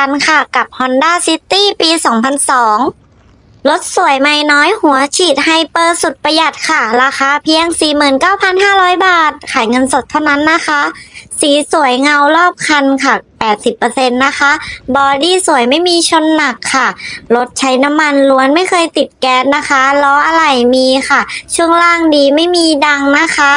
กันค่ะกับ Honda City ปี 2002 รถสวยไม่น้อยหัวฉีดไฮเปอร์สุดประหยัดค่ะ ราคาเพียง 49,500 บาท ขายเงินสดเท่านั้นนะคะ สีสวยเงารอบคันค่ะ 80%นะคะ บอดี้สวยไม่มีชนหนักค่ะ รถใช้น้ำมันล้วนไม่เคยติดแก๊สนะคะ ล้ออะไหล่มีค่ะ ช่วงล่างดีไม่มีดังนะคะ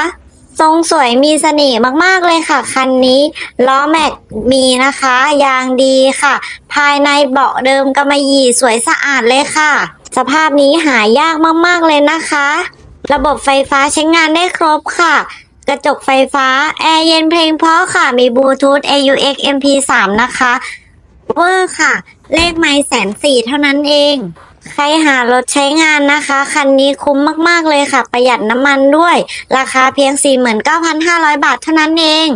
ทรงสวยมีเสน่ห์มากๆเลยค่ะ คันนี้ล้อแม็กมีนะคะ ยางดีค่ะ ภายในเบาะเดิมกำมะหยี่สวยสะอาดเลยค่ะ สภาพนี้หายากมากๆเลยนะคะ ระบบไฟฟ้าใช้งานได้ครบค่ะ กระจกไฟฟ้า แอร์เย็นเพลงเพราะค่ะ มีบลูทูธ AUX MP3 นะคะ เวอร์ค่ะ เลขไม้แสนสี่เท่านั้นเอง ใครหารถใช้งานนะคะ คันนี้คุ้มมากๆเลยค่ะ ประหยัดน้ำมันด้วย ราคาเพียง 49,500 บาทเท่านั้นเอง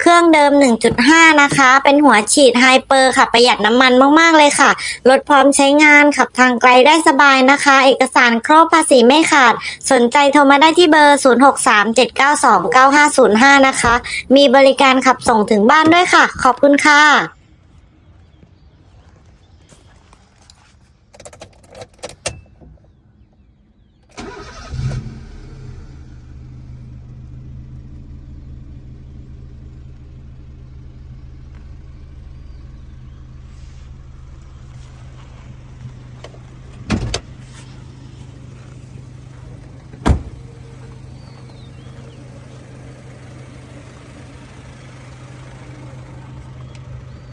เครื่องเดิม 1.5 นะคะ เป็นหัวฉีดไฮเปอร์ค่ะ ประหยัดน้ำมันมากๆเลยค่ะ รถพร้อมใช้งานขับทางไกลได้สบายนะคะ เอกสารครบภาษีไม่ขาด สนใจโทรมาได้ที่เบอร์ 0637929505 นะคะ มีบริการขับส่งถึงบ้านด้วยค่ะ ขอบคุณค่ะ